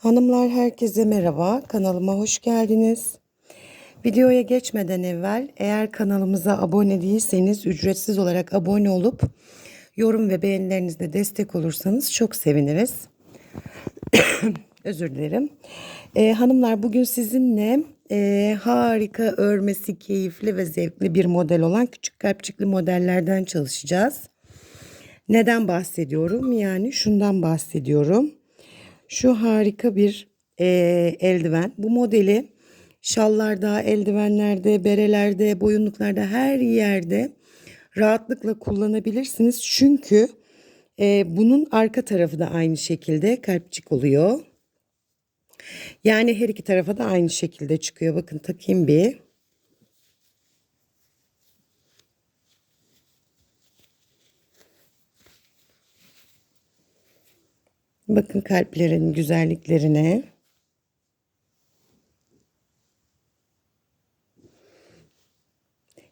Hanımlar herkese merhaba. Kanalıma hoş geldiniz. Videoya geçmeden evvel eğer kanalımıza abone değilseniz ücretsiz olarak abone olup yorum ve beğenilerinizle destek olursanız çok seviniriz. Özür dilerim. Ee, hanımlar bugün sizinle e, harika örmesi keyifli ve zevkli bir model olan küçük kalpçikli modellerden çalışacağız. Neden bahsediyorum? Yani şundan bahsediyorum. Şu harika bir e, eldiven. Bu modeli şallarda, eldivenlerde, berelerde, boyunluklarda her yerde rahatlıkla kullanabilirsiniz. Çünkü e, bunun arka tarafı da aynı şekilde kalpçik oluyor. Yani her iki tarafa da aynı şekilde çıkıyor. Bakın takayım bir. Bakın kalplerin güzelliklerine.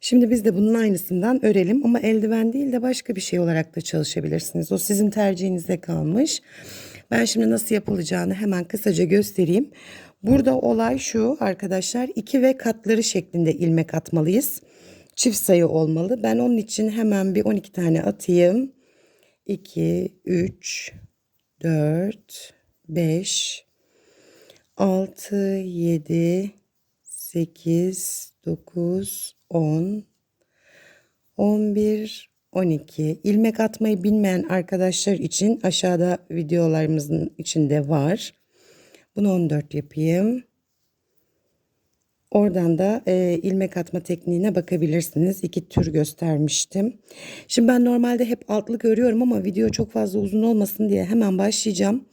Şimdi biz de bunun aynısından örelim ama eldiven değil de başka bir şey olarak da çalışabilirsiniz. O sizin tercihinize kalmış. Ben şimdi nasıl yapılacağını hemen kısaca göstereyim. Burada olay şu arkadaşlar 2 ve katları şeklinde ilmek atmalıyız. Çift sayı olmalı. Ben onun için hemen bir 12 tane atayım. 2, 3, 4, 5, 6, 7, 8, 9, 10, 11, 12. İlmek atmayı bilmeyen arkadaşlar için aşağıda videolarımızın içinde var. Bunu 14 yapayım. Oradan da e, ilmek atma tekniğine bakabilirsiniz. İki tür göstermiştim. Şimdi ben normalde hep altlık örüyorum ama video çok fazla uzun olmasın diye hemen başlayacağım.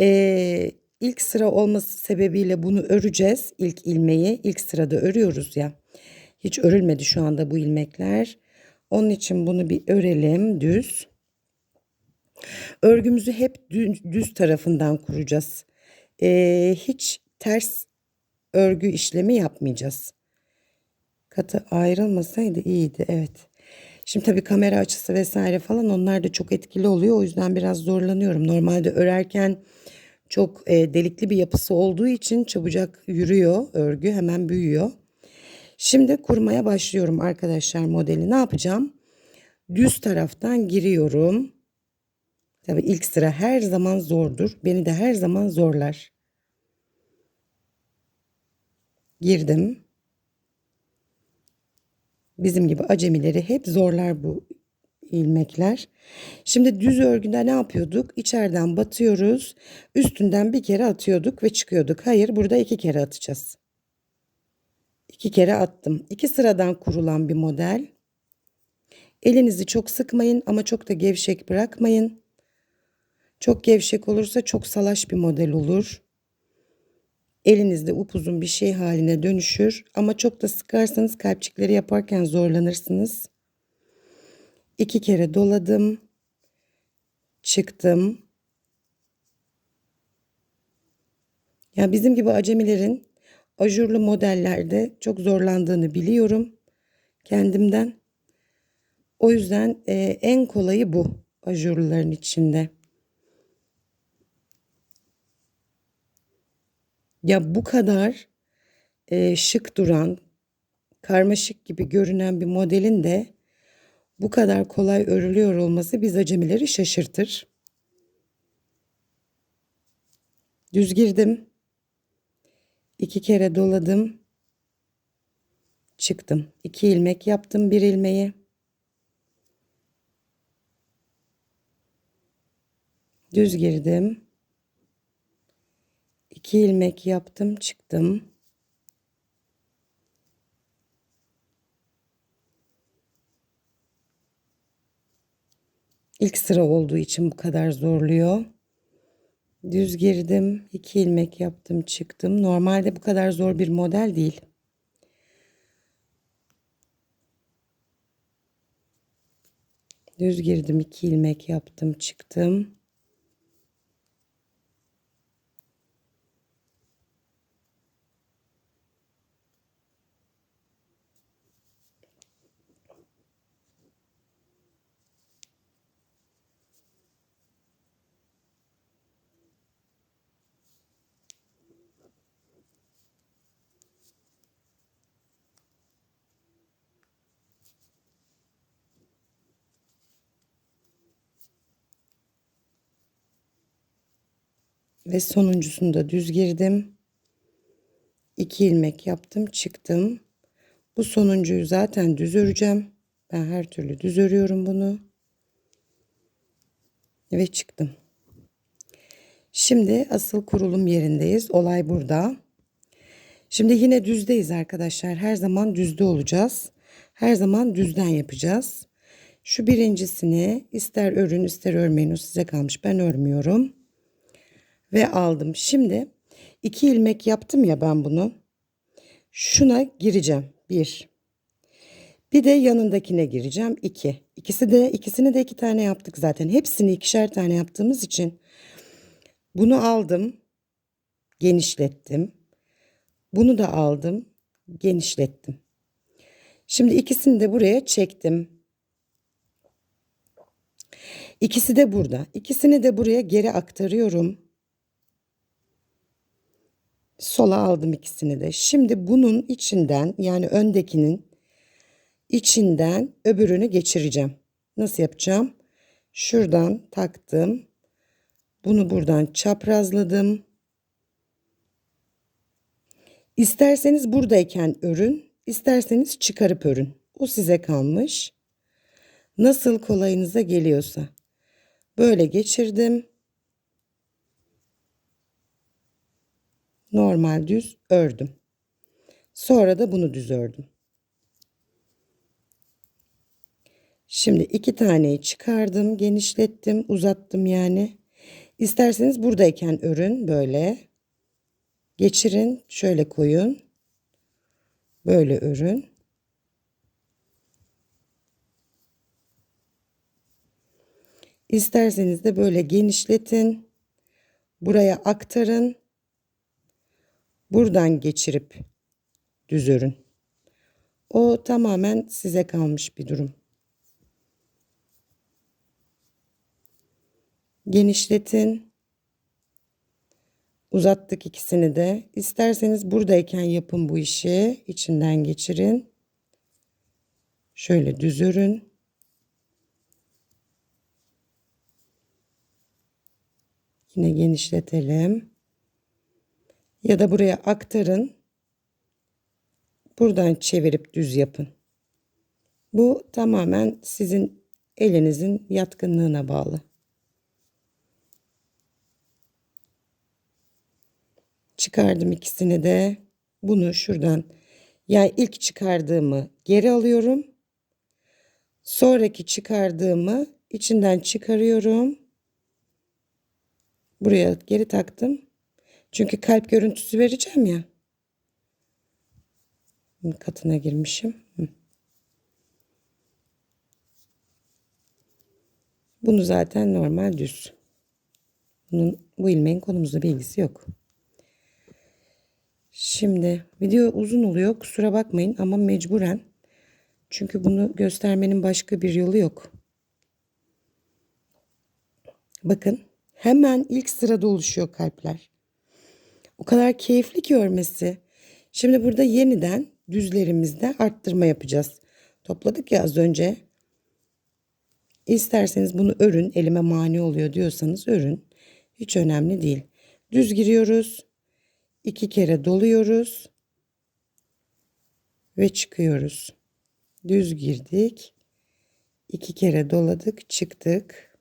E, ilk sıra olması sebebiyle bunu öreceğiz. İlk ilmeği ilk sırada örüyoruz ya. Hiç örülmedi şu anda bu ilmekler. Onun için bunu bir örelim düz. Örgümüzü hep düz, düz tarafından kuracağız. E, hiç ters örgü işlemi yapmayacağız. Katı ayrılmasaydı iyiydi evet. Şimdi tabii kamera açısı vesaire falan onlar da çok etkili oluyor. O yüzden biraz zorlanıyorum. Normalde örerken çok e, delikli bir yapısı olduğu için çabucak yürüyor örgü hemen büyüyor. Şimdi kurmaya başlıyorum arkadaşlar modeli. Ne yapacağım? Düz taraftan giriyorum. Tabii ilk sıra her zaman zordur. Beni de her zaman zorlar. Girdim. Bizim gibi acemileri hep zorlar bu ilmekler. Şimdi düz örgüde ne yapıyorduk? İçeriden batıyoruz. Üstünden bir kere atıyorduk ve çıkıyorduk. Hayır burada iki kere atacağız. İki kere attım. İki sıradan kurulan bir model. Elinizi çok sıkmayın ama çok da gevşek bırakmayın. Çok gevşek olursa çok salaş bir model olur elinizde upuzun bir şey haline dönüşür ama çok da sıkarsanız kalpçikleri yaparken zorlanırsınız. İki kere doladım. Çıktım. Ya bizim gibi acemilerin ajurlu modellerde çok zorlandığını biliyorum kendimden. O yüzden e, en kolayı bu ajurluların içinde. Ya bu kadar e, şık duran, karmaşık gibi görünen bir modelin de bu kadar kolay örülüyor olması biz acemileri şaşırtır. Düz girdim. iki kere doladım. Çıktım. İki ilmek yaptım bir ilmeği. Düz girdim. 2 ilmek yaptım çıktım. İlk sıra olduğu için bu kadar zorluyor. Düz girdim. 2 ilmek yaptım çıktım. Normalde bu kadar zor bir model değil. Düz girdim. 2 ilmek yaptım çıktım. Ve sonuncusunu da düz girdim. 2 ilmek yaptım, çıktım. Bu sonuncuyu zaten düz öreceğim. Ben her türlü düz örüyorum bunu. Ve çıktım. Şimdi asıl kurulum yerindeyiz. Olay burada. Şimdi yine düzdeyiz arkadaşlar. Her zaman düzde olacağız. Her zaman düzden yapacağız. Şu birincisini ister örün ister örmeyin o size kalmış. Ben örmüyorum. Ve aldım. Şimdi iki ilmek yaptım ya ben bunu. Şuna gireceğim. Bir. Bir de yanındakine gireceğim. iki. İkisi de ikisini de iki tane yaptık zaten. Hepsini ikişer tane yaptığımız için bunu aldım. Genişlettim. Bunu da aldım. Genişlettim. Şimdi ikisini de buraya çektim. İkisi de burada. İkisini de buraya geri aktarıyorum. Sola aldım ikisini de. Şimdi bunun içinden yani öndekinin içinden öbürünü geçireceğim. Nasıl yapacağım? Şuradan taktım. Bunu buradan çaprazladım. İsterseniz buradayken örün, isterseniz çıkarıp örün. O size kalmış. Nasıl kolayınıza geliyorsa. Böyle geçirdim. Normal düz ördüm. Sonra da bunu düz ördüm. Şimdi iki taneyi çıkardım, genişlettim, uzattım yani. İsterseniz buradayken örün böyle. Geçirin, şöyle koyun. Böyle örün. İsterseniz de böyle genişletin. Buraya aktarın. Buradan geçirip düz örün. O tamamen size kalmış bir durum. Genişletin. Uzattık ikisini de. İsterseniz buradayken yapın bu işi. İçinden geçirin. Şöyle düz örün. Yine genişletelim. Ya da buraya aktarın. Buradan çevirip düz yapın. Bu tamamen sizin elinizin yatkınlığına bağlı. Çıkardım ikisini de. Bunu şuradan yani ilk çıkardığımı geri alıyorum. Sonraki çıkardığımı içinden çıkarıyorum. Buraya geri taktım. Çünkü kalp görüntüsü vereceğim ya. Katına girmişim. Bunu zaten normal düz. Bunun bu ilmeğin konumuzda bilgisi yok. Şimdi video uzun oluyor kusura bakmayın ama mecburen. Çünkü bunu göstermenin başka bir yolu yok. Bakın hemen ilk sırada oluşuyor kalpler. O kadar keyifli ki örmesi. Şimdi burada yeniden düzlerimizde arttırma yapacağız. Topladık ya az önce. İsterseniz bunu örün elime mani oluyor diyorsanız örün. Hiç önemli değil. Düz giriyoruz iki kere doluyoruz ve çıkıyoruz. Düz girdik. iki kere doladık, çıktık.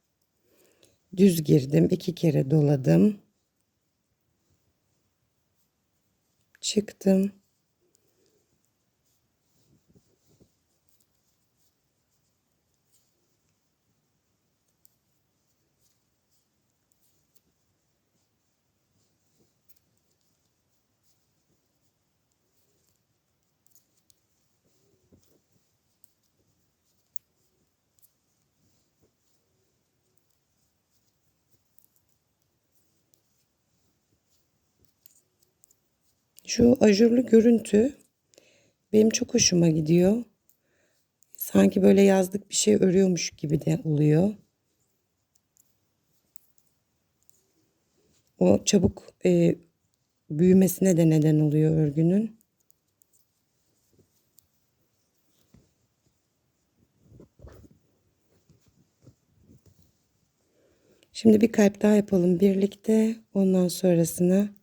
Düz girdim, iki kere doladım. Çıktım. Şu ajurlu görüntü benim çok hoşuma gidiyor. Sanki böyle yazlık bir şey örüyormuş gibi de oluyor. O çabuk e, büyümesine de neden oluyor örgünün. Şimdi bir kalp daha yapalım birlikte. Ondan sonrasına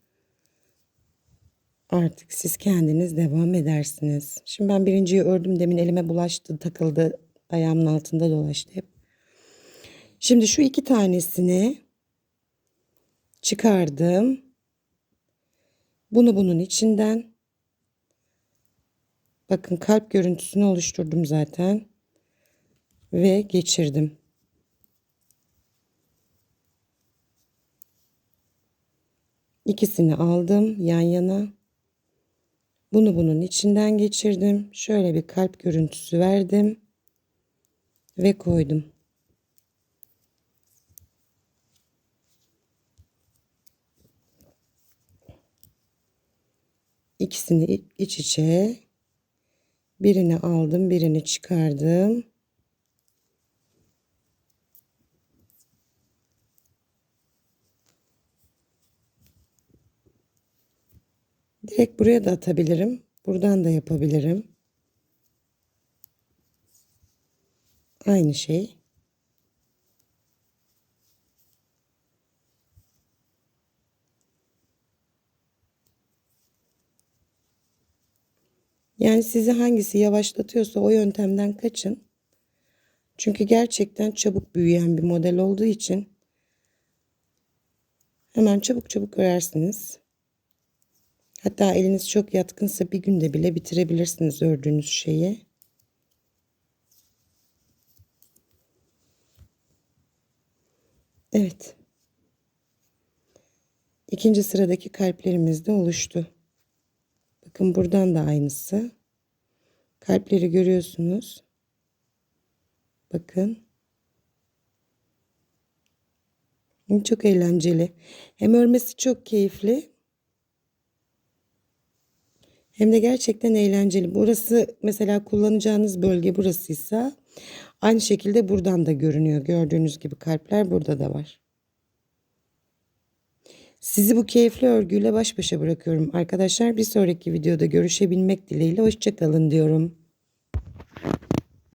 artık siz kendiniz devam edersiniz. Şimdi ben birinciyi ördüm. Demin elime bulaştı, takıldı. Ayağımın altında dolaştı hep. Şimdi şu iki tanesini çıkardım. Bunu bunun içinden bakın kalp görüntüsünü oluşturdum zaten ve geçirdim. İkisini aldım yan yana. Bunu bunun içinden geçirdim. Şöyle bir kalp görüntüsü verdim ve koydum. İkisini iç içe birini aldım, birini çıkardım. Direkt buraya da atabilirim. Buradan da yapabilirim. Aynı şey. Yani sizi hangisi yavaşlatıyorsa o yöntemden kaçın. Çünkü gerçekten çabuk büyüyen bir model olduğu için hemen çabuk çabuk örersiniz. Hatta eliniz çok yatkınsa bir günde bile bitirebilirsiniz ördüğünüz şeyi. Evet. İkinci sıradaki kalplerimiz de oluştu. Bakın buradan da aynısı. Kalpleri görüyorsunuz. Bakın. Çok eğlenceli. Hem örmesi çok keyifli. Hem de gerçekten eğlenceli. Burası mesela kullanacağınız bölge burasıysa aynı şekilde buradan da görünüyor. Gördüğünüz gibi kalpler burada da var. Sizi bu keyifli örgüyle baş başa bırakıyorum arkadaşlar. Bir sonraki videoda görüşebilmek dileğiyle hoşçakalın diyorum.